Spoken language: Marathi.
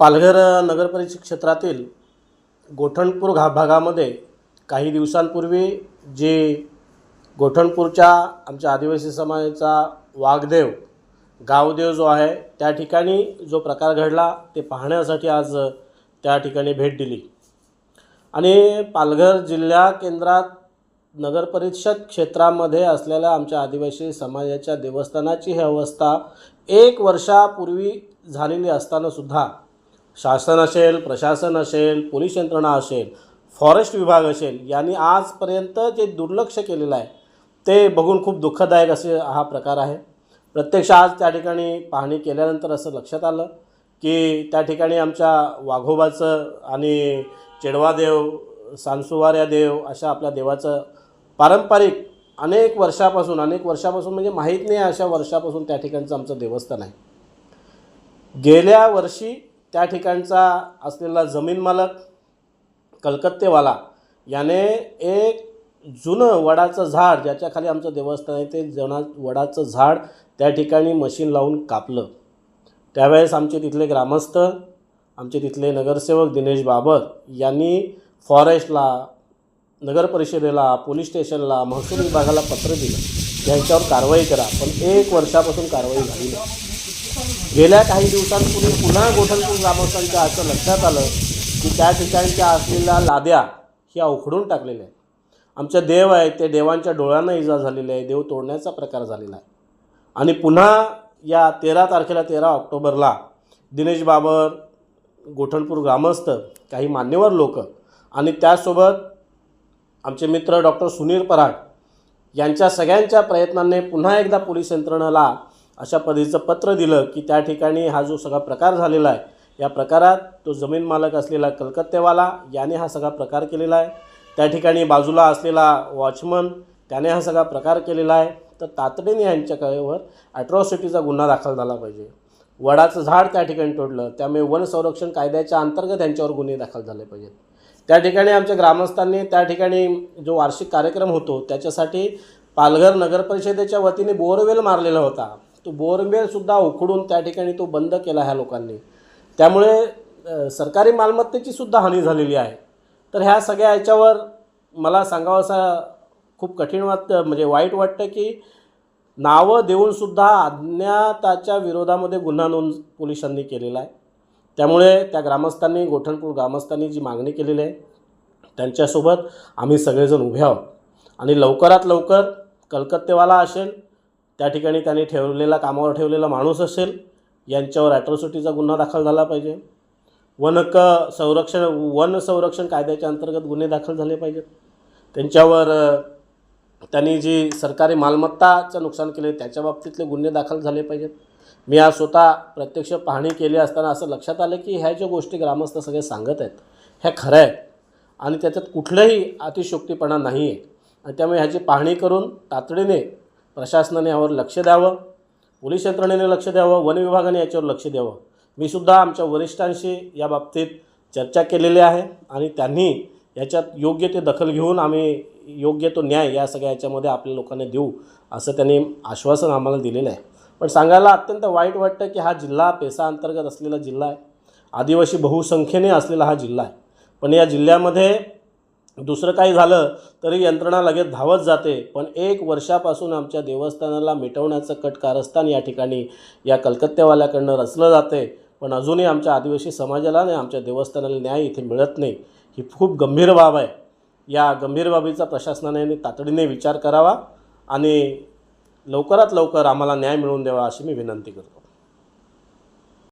पालघर नगरपरिषद क्षेत्रातील गोठणपूर घा भागामध्ये काही दिवसांपूर्वी जे गोठणपूरच्या आमच्या आदिवासी समाजाचा वाघदेव गावदेव जो आहे त्या ठिकाणी जो प्रकार घडला ते पाहण्यासाठी आज त्या ठिकाणी भेट दिली. आणि पालघर जिल्हा केंद्रात नगरपरिषद क्षेत्रामध्ये असलेल्या आमच्या आदिवासी समाजाच्या देवस्थानाची ही अवस्था एक वर्षापूर्वी झालेली असतानासुद्धा शासन असेल प्रशासन असेल पोलीस यंत्रणा असेल फॉरेस्ट विभाग असेल यांनी आजपर्यंत जे दुर्लक्ष केलेलं आहे ते बघून खूप दुःखदायक असे हा प्रकार आहे. प्रत्यक्ष आज त्या ठिकाणी पाहणी केल्यानंतर असं लक्षात आलं की त्या ठिकाणी आमच्या वाघोबाचं आणि चेडवादेव सांसुवाऱ्या देव अशा आपल्या देवाचं पारंपरिक अनेक वर्षापासून अनेक वर्षापासून म्हणजे माहीत नाही अशा वर्षापासून त्या ठिकाणचं आमचं देवस्थान आहे. गेल्या वर्षी त्या ठिकाणचा असलेला जमीन मालक कलकत्तेवाला याने एक जुनं वडाचं झाड ज्याच्या खाली आमचं देवस्थान आहे ते जना वडाचं झाड त्या ठिकाणी मशीन लावून कापलं. त्यावेळेस आमचे तिथले ग्रामस्थ आमचे तिथले नगरसेवक दिनेश बाबर यांनी फॉरेस्टला नगर परिषदेला पोलीस स्टेशनला महसूल विभागाला पत्र दिलं. यांच्यावर कारवाई करा पण एक वर्षापासून कारवाई झाली नाही. गेल्या काही दिवसांपूर्वी पुन्हा गोठणपूर ग्रामस्थांच्या असं लक्षात आलं की त्या ठिकाणच्या असलेल्या लाद्या ह्या उखडून टाकलेल्या आहेत. आमच्या देव आहेत ते देवांच्या डोळ्यांना इजा झालेली आहे देव तोडण्याचा प्रकार झालेला आहे. आणि पुन्हा या तेरा तारखेला तेरा ऑक्टोबरला दिनेश बाबर गोठणपूर ग्रामस्थ काही मान्यवर लोक आणि त्यासोबत आमचे मित्र डॉक्टर सुनील पराग यांच्या सगळ्यांच्या प्रयत्नांनी पुन्हा एकदा पोलीस यंत्रणेला अशा पद्धतीचं पत्र दिलं की त्या ठिकाणी हा जो सगळा प्रकार झालेला आहे या प्रकारात तो जमीन मालक असलेला कलकत्तेवाला याने हा सगळा प्रकार केलेला आहे. त्या ठिकाणी बाजूला असलेला वॉचमन त्याने हा सगळा प्रकार केलेला आहे. तर तातडीने यांच्याकडे ॲट्रॉसिटीचा गुन्हा दाखल झाला पाहिजे. वडाचं झाड त्या ठिकाणी तोडलं त्यामुळे वन संरक्षण कायद्याच्या अंतर्गत यांच्यावर गुन्हे दाखल झाले पाहिजेत. त्या ठिकाणी आमच्या ग्रामस्थांनी त्या ठिकाणी जो वार्षिक कार्यक्रम होतो त्याच्यासाठी पालघर नगर परिषदेच्या वतीने बोरवेल मारलेला होता. तो बोरवेलसुद्धा उखडून त्या ठिकाणी तो बंद केला ह्या लोकांनी. त्यामुळे सरकारी मालमत्तेची सुद्धा हानी झालेली आहे. तर ह्या सगळ्या याच्यावर मला सांगावं असा खूप कठीण वाटतं म्हणजे वाईट वाटतं की नावं देऊनसुद्धा अज्ञाताच्या विरोधामध्ये गुन्हा नोंद पोलिसांनी केलेला आहे. त्यामुळे त्या ग्रामस्थांनी गोठणपूर ग्रामस्थांनी जी मागणी केलेली आहे त्यांच्यासोबत आम्ही सगळेजण उभे आहोत. आणि लवकरात लवकर कलकत्तेवाला असेल त्या ठिकाणी त्यांनी ठेवलेला कामावर ठेवलेला माणूस असेल यांच्यावर ॲट्रॉसिटीचा गुन्हा दाखल झाला पाहिजे. वन क संरक्षण वन संरक्षण कायद्याच्या अंतर्गत गुन्हे दाखल झाले पाहिजेत. त्यांच्यावर त्यांनी जी सरकारी मालमत्ताचं नुकसान केले त्याच्या बाबतीतले गुन्हे दाखल झाले पाहिजेत. मी आज स्वतः प्रत्यक्ष पाहणी केली असताना असं लक्षात आलं की ह्या ज्या गोष्टी ग्रामस्थ सगळे सांगत आहेत ह्या खऱ्या आहेत आणि त्याच्यात कुठलंही अतिशोक्तीपणा नाही आहे आणि त्यामुळे ह्याची पाहणी करून तातडीने प्रशासनाने यावर लक्ष द्यावं पोलीस यंत्रणेने लक्ष द्यावं वन विभागाने याच्यावर लक्ष द्यावं. मी सुद्धा आमच्या वरिष्ठांशी या बाबतीत चर्चा केलेली आहे आणि त्यांनी याच्यात योग्य ते दखल घेऊन आम्ही योग्य तो न्याय या सगळ्या याच्यामध्ये आपल्या लोकांना देऊ असं त्यांनी आश्वासन आम्हाला दिलेलं आहे. पण सांगायला अत्यंत वाईट वाटतं की हा जिल्हा पेसा अंतर्गत असलेला जिल्हा आहे. आदिवासी बहुसंख्येने असलेला हा जिल्हा आहे. पण या जिल्ह्यामध्ये दुसरं काही झालं तरी यंत्रणा लगेच धावत जाते. पण एक वर्षापासून आमच्या देवस्थानाला मिटवण्याचं कट कारस्थान या ठिकाणी या कलकत्त्यावाल्याकडनं रचलं जाते. पण अजूनही आमच्या आदिवासी समाजाला आणि आमच्या देवस्थानाला न्याय इथे मिळत नाही. ही खूप गंभीर बाब आहे. या गंभीर बाबीचा प्रशासनाने तातडीने विचार करावा आणि लवकरात लवकर आम्हाला न्याय मिळवून द्यावा अशी मी विनंती करतो.